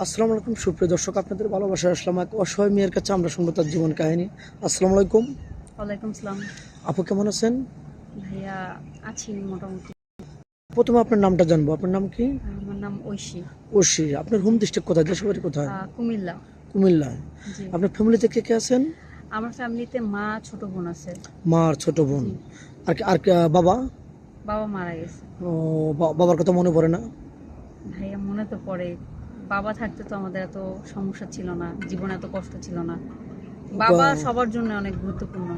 আসসালামু আলাইকুম সুপ্রিয় দর্শক আপনাদের ভালোবাসা আসলাম এক অসহায় মেয়ের কাছে আমরা শুনব তার জীবন কাহিনী। আসসালামু আলাইকুম। ওয়ালাইকুম সালাম আপু কেমন আছেন? ভাইয়া আছি মোটামুটি। প্রথমে আপনার নামটা জানব। আপনার নাম কি? আমার নাম ঐশী। ওশি আপনার হোম ডিস্ট্রিক্ট কোথায়? দেশের বাড়ি কোথায় কুমিল্লা। কুমিল্লা। আপনার ফ্যামিলিতে কে কে আছেন? আমার ফ্যামিলিতে মা ছোট বোন আছে। মা আর ছোট বোন। আর আর বাবা? বাবা মারা গেছে। ও, বাবার কথা মনে পড়ে না? ভাইয়া মনে তো পড়ে। বাবা থাকতে তো আমাদের এত সমস্যা ছিল না জীবনে এত কষ্ট ছিল না। বাবা সবার জন্য অনেক গুরুত্বপূর্ণ।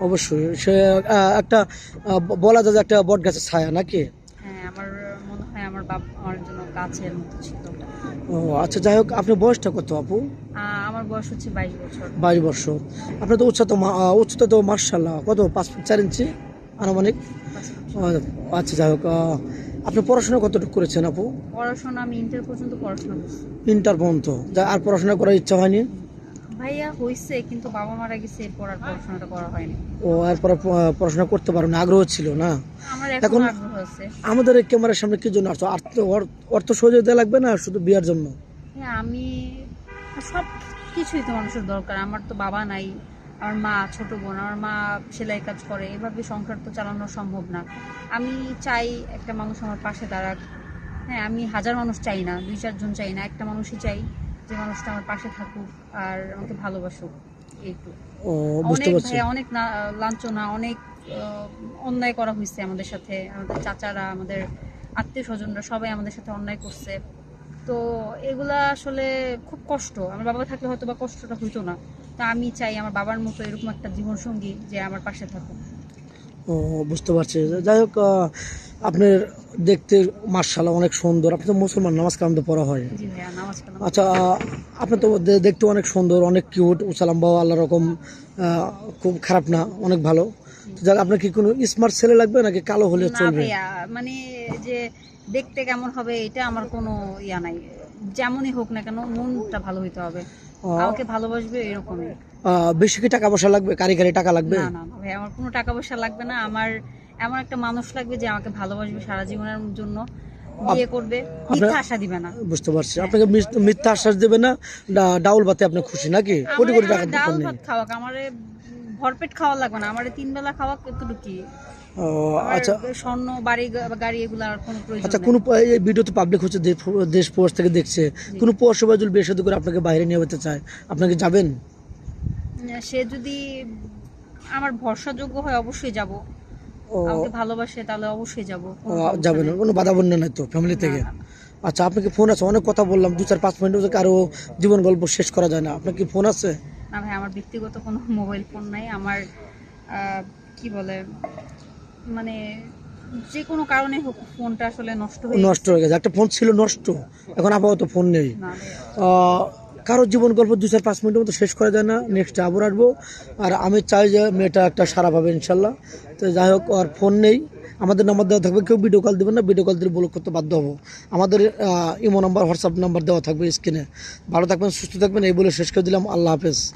অবশ্যই। সে একটা বলা যায় একটা বট গাছের ছায়া নাকি? হ্যাঁ আমার মনে হয় আমার বাবা আমার জন্য গাছের মতো ছিল। ও আচ্ছা যাই হোক আপনার বয়সটা কত আপু? আমার বয়স হচ্ছে বাইশ বছর। বাইশ বর্ষ আপনার তো উচ্চতা মা- আহ, উচ্চতা তো মার্শাল্লাহ কত পাঁচ ফুট চার ইঞ্চি? আনুমানিক? আচ্ছা যাই হোক আপনি পড়াশোনা কতটুকু করেছেন আপু? পড়াশোনা আমি ইন্টার পর্যন্ত পড়াশোনা করছি। ইন্টার পর্যন্ত। যা আর পড়াশোনা করার ইচ্ছা হয়নি? ভাইয়া হয়েছে কিন্তু বাবা মারা গেছে এরপর আর পড়াশোনাটা করা হয়নি। ও এরপর প- পড়াশোনা করতে পারো না আগ্রহ ছিল না? আমার এখন- এখন আগ্রহ আছে। আমাদের এই ক্যামেরার সামনে কি জন্য আসছো? অর্থ অর- অর্থ সহযোগিতা লাগবে না শুধু বিয়ার জন্য? হ্যাঁ আমি সব কিছুই তো মানুষের দরকার। আমার তো বাবা নাই আমার মা ছোট বোন আমার মা সেলাই কাজ করে এভাবে সংসার তো চালানো সম্ভব না। আমি চাই একটা মানুষ আমার পাশে দাঁড়াক। হ্যাঁ আমি হাজার মানুষ চাই না দুই চারজন চাই না একটা মানুষই চাই যে মানুষটা আমার পাশে থাকুক আর আমাকে ভালোবাসুক এইটু অনেক ভাইয়া অনেক লাঞ্ছনা অনেক অন্যায় করা হয়েছে আমাদের সাথে। আমাদের চাচারা আমাদের আত্মীয় স্বজনরা সবাই আমাদের সাথে অন্যায় করছে। তো এগুলা আসলে খুব কষ্ট। আমার বাবা থাকলে হয়তো বা কষ্টটা হইতো না। তা আমি চাই আমার বাবার মতো এরকম একটা জীবন সঙ্গী যে আমার পাশে থাকুক। ও বুঝতে পারছি। যাই হোক আপনার দেখতে মার্শাল্লাহ অনেক সুন্দর। আপনি তো মুসলমান নামাজ কালাম তো পড়া হয়। নামাজ আচ্ছা আপনি তো দেখতে অনেক সুন্দর অনেক কিউট উসালাম বাবা আল্লাহ রকম খুব খারাপ না অনেক ভালো। যাক আপনার কি কোনো স্মার্ট ছেলে লাগবে নাকি কালো হলে চলবে? মানে যে দেখতে কেমন হবে এটা আমার কোনো ইয়া নাই। যেমনই হোক না কেন মনটা ভালো হইতে হবে। আমাকে ভালোবাসবে এরকমই। বেশি কি টাকা পয়সা লাগবে? কারিগরি টাকা লাগবে? না না ভাই আমার কোনো টাকা পয়সা লাগবে না। আমার এমন একটা মানুষ লাগবে যে আমাকে ভালোবাসবে সারা জীবনের জন্য। বিয়ে করবে মিথ্যা আশা দিবে না। বুঝতে পারছি। আপনাকে মিথ- মিথ্যা আশ্বাস দেবে না ডাউল বাতে আপনি খুশি নাকি? কোটি কোটি টাকা দরকার ভাত খাওয়াক আমারে ভরপেট খাওয়া লাগবে না আমারে তিন বেলা খাওয়া এতটুকু কি ও, আচ্ছা। স্বর্ণ বাড়ি গা- গাড়ি এগুলো আর কোনো প্রয়োজন আচ্ছা কোনো এই ভিডিও তো পাবলিক হচ্ছে দেশ- প্রবাস থেকে দেখছে। কোনো পৌরসভা যদি বিয়ে করে আপনাকে বাইরে নিয়ে যেতে চায় আপনাকে যাবেন? সে যদি আমার ভরসাযোগ্য হয় অবশ্যই যাব। আমাকে ভালোবাসে তাহলে অবশ্যই যাব যাবেন না, কোনো বাধা বন্যা নাই তো ফ্যামিলি থেকে? আচ্ছা আপনাকে ফোন আছে অনেক কথা বললাম দু চার পাঁচ মিনিট থেকে আরও জীবন গল্প শেষ করা যায় না। আপনার কি ফোন আছে? না ভাই আমার ব্যক্তিগত কোনো মোবাইল ফোন নাই। আমার আহ, কি বলে মানে যে কোনো কারণে হোক ফোনটা আসলে নষ্ট হয়ে নষ্ট হয়ে গেছে। একটা ফোন ছিল নষ্ট এখন আপাতত ফোন নেই। না ভাই, আহ, কারও জীবন গল্প দু চার পাঁচ মিনিটের মতো শেষ করা যায় না। নেক্সট আবার আসব। আর আমি চাই যে মেয়েটা একটা সারা পাবে ইনশাল্লাহ। তো যাই হোক আর ফোন নেই। আমাদের নাম্বার দেওয়া থাকবে। কেউ ভিডিও কল দেবেন না। ভিডিও কল দিলে ব্লক করতে বাধ্য হব। আমাদের ইমো নাম্বার হোয়াটসঅ্যাপ নাম্বার দেওয়া থাকবে স্ক্রিনে ভালো থাকবেন সুস্থ থাকবেন। এই বলে শেষ করে দিলাম। আল্লাহ হাফেজ।